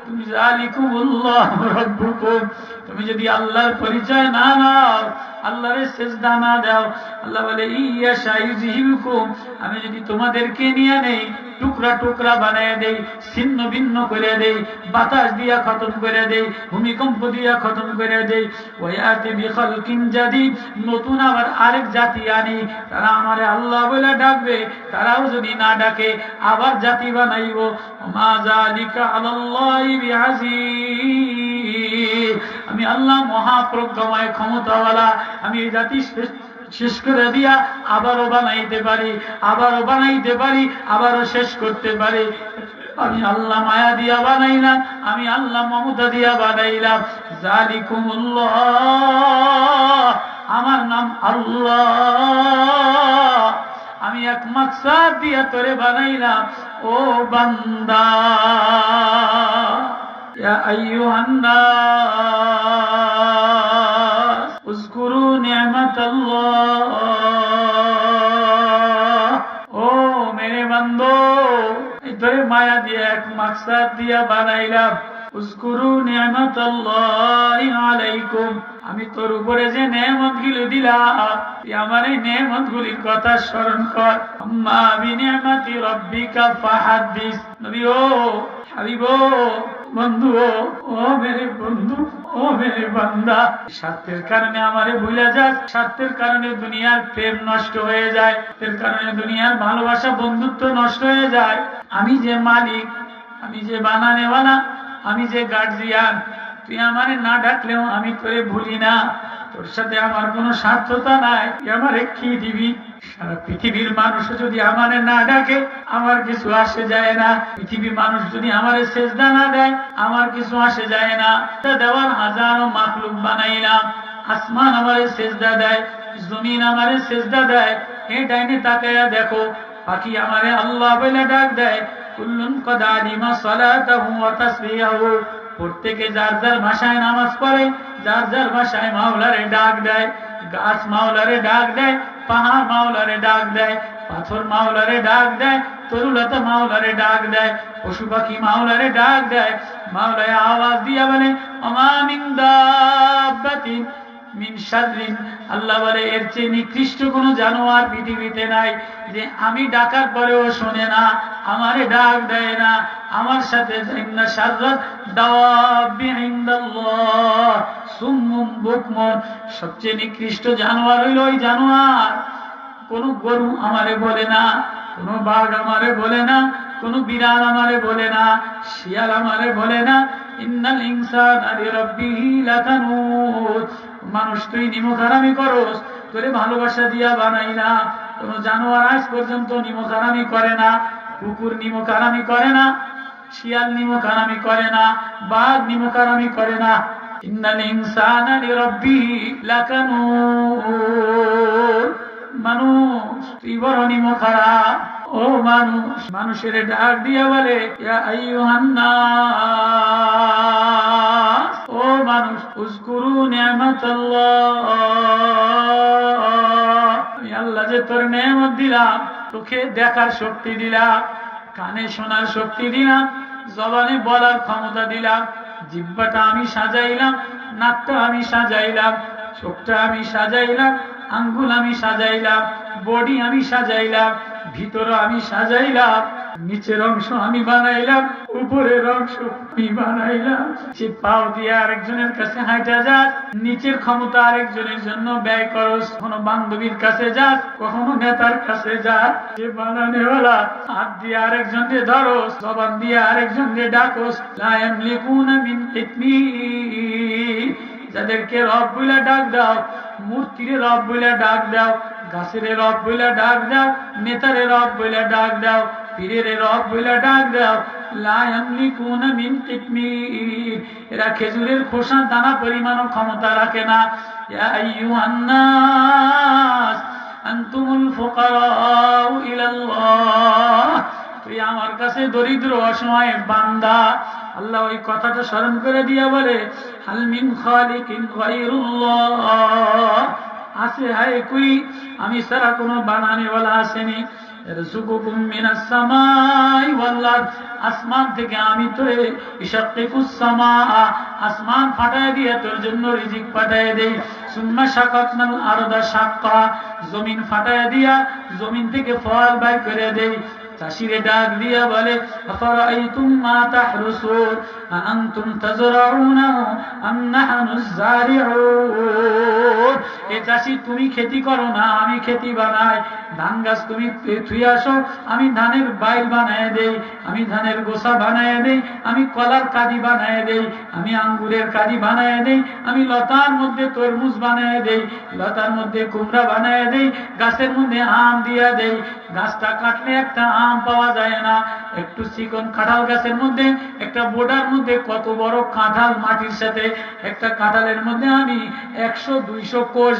তুমি জালিকুমুল্লাহ রাব্বুকুম তুমি যদি আল্লাহর পরিচয় না নাও, আল্লাহর সেজদা না দাও, আল্লাহ বলে, ইয়া শাইজিহুকুম আমি যদি তোমাদেরকে নিয়ে নেই, টুকরা টুকরা বানায় দেই, ছিন্ন ভিন্ন করে দেই, বাতাস দিয়া খতম করে দেই, ভূমিকম্প দিয়া খতম করে দেই ওয়াতি বিখালকিন জাদিদ, নতুন আবার আরেক জাতি আনি। তারা আমারে আল্লাহ বলে ডাকবে, তারাও যদি না ডাকে, আবার জাতি বানাইব। মা জালিকা আলাল্লাহি বিআজিজ আমি আল্লাহ মহাপ্রজ্ঞময় ক্ষমতাওয়ালা, আমি এই জাতি শেষ- করে দিয়া আবারও বানাইতে পারি, আবারও বানাইতে পারি, আবারও শেষ করতে পারি। আমি আল্লাহ মায়া দিয়া বানাইলাম, আমি আল্লাহ মমতা দিয়া বানাইলাম। জালিকুমুল্লাহ, আমার নাম আল্লাহ। আমি এক মাকসাদ দিয়া তোরে বানাইলাম, ও বান্দা। يا أيها الناس اذكروا نعمة الله ও মেরে বান্দো তোরে মায়া দিয়ে এক মাকসাদ দিয়া বানাইলাম উস্কুরু নিয়ামতাল্লাহি আলাইকুম আমি তোর উপরে যে নেয়ামত গুলো দিলাম তুই আমার এই নেয়ামত গুলির কথা স্মরণ কর আম্মা বিনিয়ামাতি রব্বিকা ফাহাদিস নবী ও হাবিব বন্ধু ও, মেরে বন্ধু ও মেরে বান্দা। স্বার্থের কারণে আমারে ভুলে যাক স্বার্থের কারণে দুনিয়ার প্রেম নষ্ট হয়ে যায় এর কারণে দুনিয়ার ভালোবাসা বন্ধুত্ব নষ্ট হয়ে যায়। আমি যে মালিক আমি যে বানানেওয়ালা আমি যে গার্জিয়ান তুই আমারে না ডাকলেও আমি তোরে ভুলি না। তোর সাথে আমার কোনো স্বার্থতা নাই আমারে কি দিবি? পৃথিবীর মানুষ যদি আমারে না ডাকে, আমার কিছু আসে যায় না। পৃথিবীর মানুষ যদি আমারে সেজদা না দেয়, আমার কিছু আসে যায় না। তা দেওয়ার হাজারো বানাইলাম আসমান আমারে সেজদা দেয়, জমিন আমারে সেজদা দেয়। এই ডাইনে তাকাইয়া দেখো, পাখি আমারে আল্লাহ বলে ডাক দেয়। কুল্লুন কদ আলিমা সালাতাহু ওয়া তাসবিহাহু। প্রত্যেকে যার যার ভাষায় নামাজ পড়ে, যার যার ভাষায় মাওলারে ডাক দেয়। গাছ মাওলারে ডাক দেয়, পাহাড় মাওলারে ডাক দেয়, পাথর মাওলারে ডাক দেয়, তরুলতা মাওলারে ডাক দেয়, পশু পাখি মাওলারে ডাক দেয়, মাওলায় আওয়াজ দিয়া বলে অমামিন মিন আল্লাহ বলে, এর চেয়ে নিকৃষ্ট কোন জানোয়ার পৃথিবীতে নাই, যে আমি ডাকার পরেও শোনে না, আমারে ডাক দেয় না। আমার সাথে সবচেয়ে নিকৃষ্ট জানোয়ার হইল ওই জানোয়ার। কোন গরু আমারে বলে না, কোন বাঘ আমারে বলে না, কোন বিড়াল আমারে বলে না, শিয়াল আমারে বলে না মানুষ তুই নিমখারামি করস, তোরে ভালোবাসা দিয়া বানাই না। কোন জানোয়ার আজ পর্যন্ত নিমখারামি করে না, কুকুর নিমখারামি করে না। শিয়াল নিমখারামি করে না, বাঘ নিমখারামি করে না। ও মানুষ, মানুষের ডাক দিয়া বলে ও মানুষ উজকুরু নিয়ামাতাল্লাহ। আল্লাহ যে তোর নেয়ামত দিলাম, তোকে দেখার শক্তি দিলাম। কানে শোনার শক্তি দিলাম, জবানে বলার ক্ষমতা দিলাম, জিব্বাটা আমি সাজাইলাম, নাকটা আমি সাজাইলাম, চোখটা আমি সাজাইলাম, আঙ্গুল আমি সাজাইলাম, বডি আমি সাজাইলাম ভিতর আমি সাজাইলাম। নিচের অংশ আমি বানাইলাম, উপরের অংশ আমি বানাইলাম। সে পাও দিয়ে আরেকজনের কাছে হাঁটা যাক, নিচের ক্ষমতা আরেকজনের জন্য ব্যয় করস কখনো বান্ধবীর কাছে যাক, কখনো নেতার কাছে যাক। যে বানানেওয়ালা, হাত দিয়ে আরেকজনকে ধরোস জবান দিয়ে আরেকজনকে ডাকোস লা ইয়ামলিকুনা মিন কিতমির যাদেরকে রব বলে ডাক দাও, মূর্তিরে রব বলে ডাক দাও, গাছের রব বলে ডাক দাও, নেতারে রব বলে ডাক দাও। পীরের রব ডাক দাও ইয়ামলিকুনা মিন কিতমির এরা খেজুরের খোসা দানা ক্ষমতা রাখে না। ইয়া আইয়ুহান নাস আনতুমুল ফুকারাউ ইলাল্লাহ। তুই আমার কাছে দরিদ্র অসময় বান্দা। আল্লাহ ওই কথাটা স্মরণ করে দিয়া বলে হালমিন খালিকিন গায়রুল্লাহ। আছে হায় কুই আমি সারা কোনো বানানেওয়ালা আসেনি। আসমান থেকে আমি তোরে আসমান ফাটায় দিয়ে তোর জন্য রিজিক পাঠায় দেই। সুম্মা শাকাকনাল আরদা শাক্কা, জমিন ফাটায় দিয়া জমিন থেকে ফল বাই করে দেই। চাষিরে ডাক দিয়া বলে, আফারাইতুম তাজরাউনাহু আম নাহনুজ জারিউন? তুমি খেতি করো না, আমি খেতি বানাই। ধান গাছ তুমি থুই আসো, আমি ধানের বাইল বানায় দেই, আমি ধানের গোসা বানায় দেই, আমি কলার কাদি বানায় দেই, আমি আঙ্গুরের কাদি বানায় দেই, আমি লতার মধ্যে তরমুজ বানায় দেই, লতার মধ্যে কুমড়া বানায় দেই, গাছের মধ্যে আম দিয়া দেই। গাছটা কাটলে একটা আম পাওয়া যায় না। একটু চিকন কাঁঠাল গাছের মধ্যে, একটা বোটার মধ্যে কত বড় কাঁঠাল মাটির সাথে, একটা কাঁঠালের মধ্যে আমি একশো, দুইশো কোষ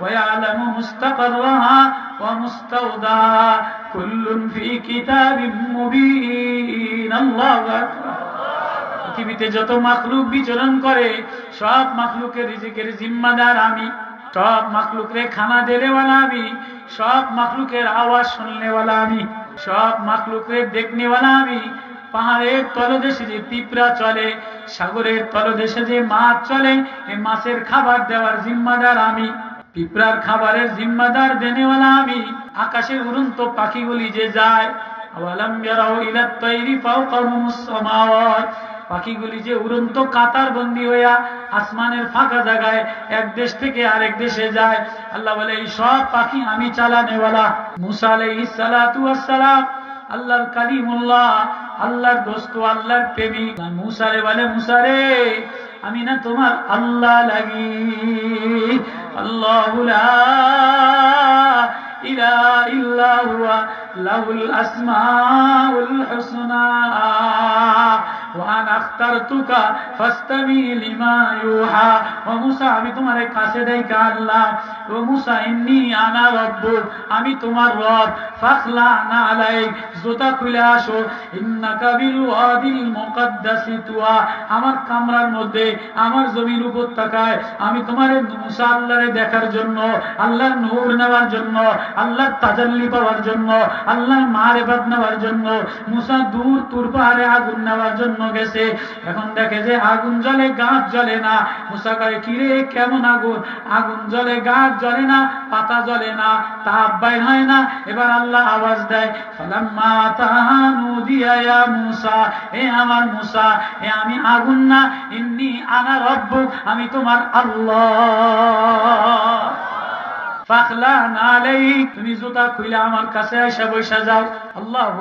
ويعلم مستقرها ومستودعها كل في كتاب مبين الله أكبر পৃথিবীতে যত মাখলুক বিচরণ করে সব মাখলুকের রিজিকের জিম্মাদার আমি সব মাখলুকরে খানা দেনেওয়ালা আমি সব মাখলুকের আওয়াজ শুননেওয়ালা আমি সব মাখলুকরে দেখনেওয়ালা আমি পাহাড়ের তলদেশে যে পিঁপড়া চলে সাগরের তলদেশে যে মাছ চলে এই মাছের খাবার দেওয়ার জিম্মাদার আমি পিঁপড়ার খাবারের জিম্মাদার দেনেওয়ালা আমি আকাশের উড়ন্ত পাখিগুলি যে যায় পাখিগুলি যে উড়ন্ত কাতার বন্দি হইয়া আসমানের ফাঁকা জায়গায় এক দেশ থেকে আরেক দেশে যায়। আল্লাহ বলে, এই সব পাখি আমি চালানেওয়ালা। মুসা আলাইহিস সালাতু ওয়াস সালাম আল্লাহর কালিমুল্লাহ, আল্লাহর দোস্ত, আল্লাহর প্রেমিক মুসারে বলে মুসারে আমি না তোমার আল্লাহ লাগি। আল্লাহ ইলাহা ইল্লা হুয়া লাহুল আসমাউল হুসনা ওয়ান আখতারতুকা ফাস্তামি লিমা ইউহা। ও মুসা, আমি তোমার কাছে আল্লাহ। ও মুসা, ইন্নি আনা আমি তোমার রব। ফাখলা না আলাই জুতা খুলে আসো। ওয়াদিল মুকদ্দাসি তুয়া। আমার কামরার মধ্যে, আমার জমির উপত্যকায়, আমি তোমার মুসা আল্লাহরে দেখার জন্য, আল্লাহর নূর নেওয়ার জন্য, আল্লাহর তাজাল্লি পাওয়ার জন্য, আল্লাহর মারেফাত নেওয়ার জন্য, মুসা দূর তুর পাহাড়ে আগুন নেওয়ার জন্য গেছে এখন দেখে যে আগুন জ্বলে, গাছ জ্বলে না। মুসা কয় কিরে কেমন আগুন? আগুন জ্বলে, গাছ জ্বলে না, পাতা জ্বলে না, তাপ বাইর হয় না। এবার আল্লাহ আওয়াজ দেয়, ফালাম্মা তাহানু দিয়া মুসা এ আমার মুসা এ আমি আগুন না, ইন্নি আনা রব্বুক, আমি তোমার আল্লাহ। ফাখলা না তুমি জুতা খুইলা আমার কাছে এসে বৈশা যাও। আল্লাহু